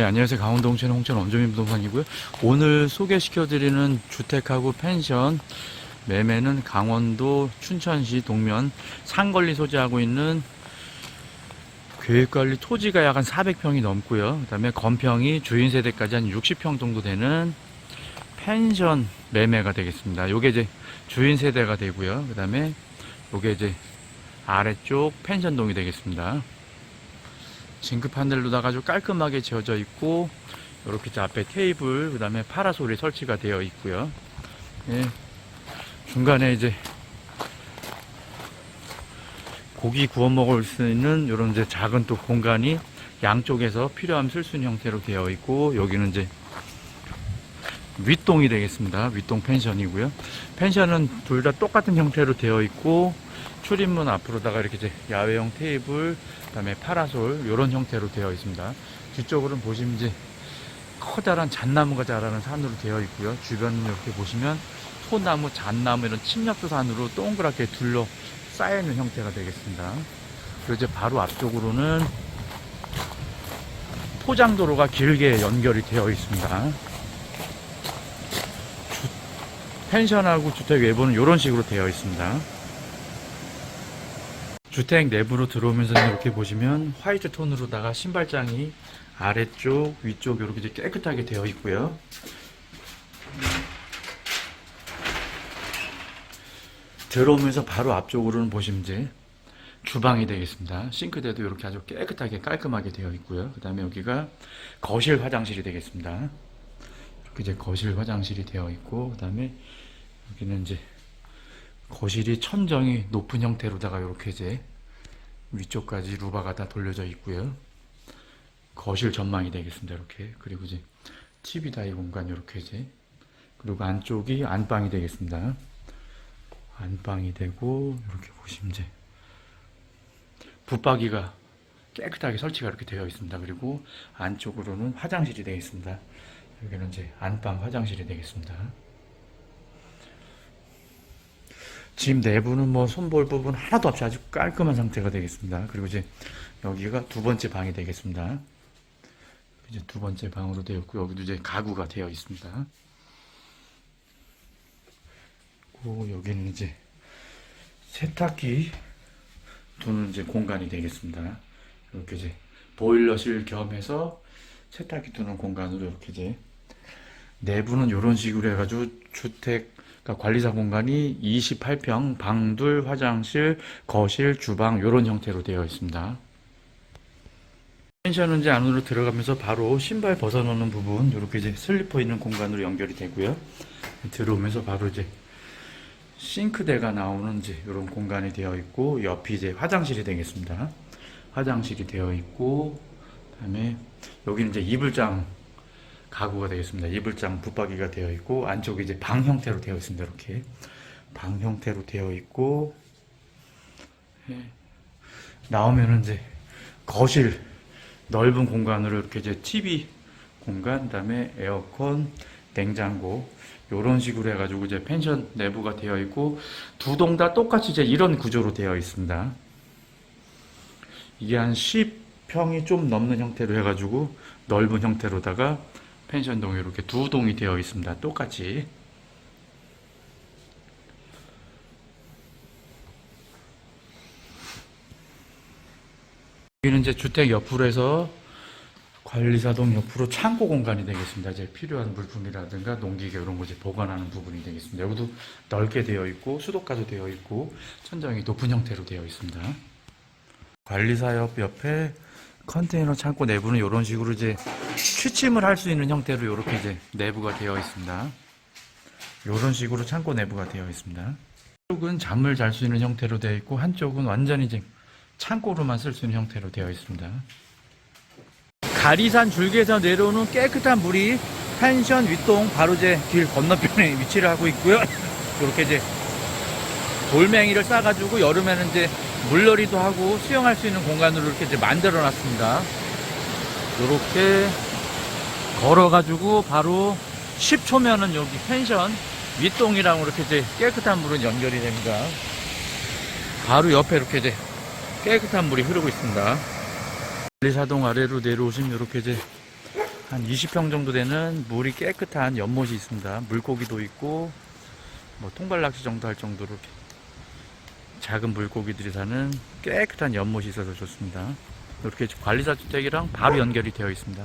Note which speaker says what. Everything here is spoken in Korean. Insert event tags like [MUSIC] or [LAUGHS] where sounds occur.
Speaker 1: 네, 안녕하세요. 강원도 홍천 홍천 원주민 부동산이고요. 오늘 소개시켜드리는 주택하고 펜션 매매는 강원도 춘천시 동면 상걸리 소재하고 있는 계획관리 토지가 약 한 400평이 넘고요. 그 다음에 건평이 주인 세대까지 한 60평 정도 되는 펜션 매매가 되겠습니다. 요게 이제 주인 세대가 되고요. 그 다음에 요게 이제 아래쪽 펜션동이 되겠습니다. 판넬로다가 아주 깔끔하게 지어져 있고 이렇게 앞에 테이블 그 다음에 파라솔이 설치가 되어 있고요. 예. 중간에 이제 고기 구워 먹을 수 있는 이런 이제 작은 또 공간이 양쪽에서 필요하면 쓸수 있는 형태로 되어 있고 여기는 이제 윗동이 되겠습니다. 윗동 펜션이고요. 펜션은 둘 다 똑같은 형태로 되어 있고 출입문 앞으로다가 이렇게 야외형 테이블, 그다음에 파라솔 이런 형태로 되어 있습니다. 뒤쪽으로는 보시면 이제 커다란 잣나무가 자라는 산으로 되어 있고요. 주변은 이렇게 보시면 소나무, 잣나무 이런 침략도 산으로 동그랗게 둘러 쌓여 있는 형태가 되겠습니다. 그리고 이제 바로 앞쪽으로는 포장도로가 길게 연결이 되어 있습니다. 주- 펜션하고 주택 외부는 이런 식으로 되어 있습니다. 주택 내부로 들어오면서 이렇게 보시면 화이트 톤으로다가 신발장이 아래쪽, 위쪽 이렇게 깨끗하게 되어 있고요. 들어오면서 바로 앞쪽으로는 보시면 이제 주방이 되겠습니다. 싱크대도 이렇게 아주 깨끗하게 깔끔하게 되어 있고요. 그 다음에 여기가 거실 화장실이 되겠습니다. 이제 거실 화장실이 되어 있고, 그 다음에 여기는 이제 거실이 천정이 높은 형태로다가 이렇게 이제 위쪽까지 루바가 다 돌려져 있고요. 거실 전망이 되겠습니다. 이렇게 그리고 이제 TV 다이 공간 이렇게 이제 그리고 안쪽이 안방이 되겠습니다. 안방이 되고 이렇게 보시면 이제 붙박이가 깨끗하게 설치가 이렇게 되어 있습니다. 그리고 안쪽으로는 화장실이 되겠습니다. 여기는 이제 안방 화장실이 되겠습니다. 집 내부는 뭐 손볼 부분 하나도 없이 아주 깔끔한 상태가 되겠습니다. 그리고 이제 여기가 두 번째 방이 되겠습니다. 이제 두 번째 방으로 되어 있고 여기도 이제 가구가 되어 있습니다. 그리고 여기는 이제 세탁기 두는 이제 공간이 되겠습니다. 이렇게 이제 보일러실 겸해서 세탁기 두는 공간으로 이렇게 이제 내부는 이런 식으로 해가지고 주택 그러니까 관리사 공간이 28평, 방둘, 화장실, 거실, 주방 이런 형태로 되어 있습니다. 펜션은 이제 안으로 들어가면서 바로 신발 벗어놓는 부분 이렇게 이제 슬리퍼 있는 공간으로 연결이 되고요. 들어오면서 바로 이제 싱크대가 나오는 이제 이런 공간이 되어 있고 옆이 이제 화장실이 되겠습니다. 화장실이 되어 있고 그다음에 여기는 이제 이불장 가구가 되겠습니다. 이불장 붙박이가 되어 있고 안쪽이 이제 방 형태로 되어 있습니다. 이렇게 방 형태로 되어 있고 예. 나오면은 이제 거실 넓은 공간으로 이렇게 이제 TV 공간, 그다음에 에어컨, 냉장고 이런 식으로 해가지고 이제 펜션 내부가 되어 있고 두 동 다 똑같이 이제 이런 구조로 되어 있습니다. 이게 한 10평이 좀 넘는 형태로 해가지고 넓은 형태로다가 펜션동이 이렇게 두 동이 되어 있습니다. 똑같이. 여기는 이제 주택 옆으로 해서 관리사동 옆으로 창고 공간이 되겠습니다. 이제 필요한 물품이라든가 농기계 이런 거 이제 보관하는 부분이 되겠습니다. 여기도 넓게 되어 있고 수도가도 되어 있고 천장이 높은 형태로 되어 있습니다. 관리사 옆 옆에 컨테이너 창고 내부는 이런 식으로 이제 취침을 할 수 있는 형태로 이렇게 이제 내부가 되어 있습니다. 이런 식으로 창고 내부가 되어 있습니다. 한쪽은 잠을 잘 수 있는 형태로 되어 있고 한쪽은 완전히 이제 창고로만 쓸 수 있는 형태로 되어 있습니다. 가리산 줄기에서 내려오는 깨끗한 물이 펜션 윗동 바로 제 길 건너편에 [LAUGHS] 위치를 하고 있고요. 이렇게 이제 돌멩이를 싸가지고 여름에는 이제 물놀이도 하고 수영할 수 있는 공간으로 이렇게 이제 만들어 놨습니다. 이렇게 걸어가지고 바로 10초면은 여기 펜션 윗동이랑 이렇게 이제 깨끗한 물은 연결이 됩니다. 바로 옆에 이렇게 이제 깨끗한 물이 흐르고 있습니다. 관리사동 아래로 내려오시면 이렇게 이제 한 20평 정도 되는 물이 깨끗한 연못이 있습니다. 물고기도 있고 뭐 통발 낚시 정도 할 정도로 이렇게 작은 물고기들이 사는 깨끗한 연못이 있어서 좋습니다. 이렇게 관리사 주택이랑 바로 연결이 되어 있습니다.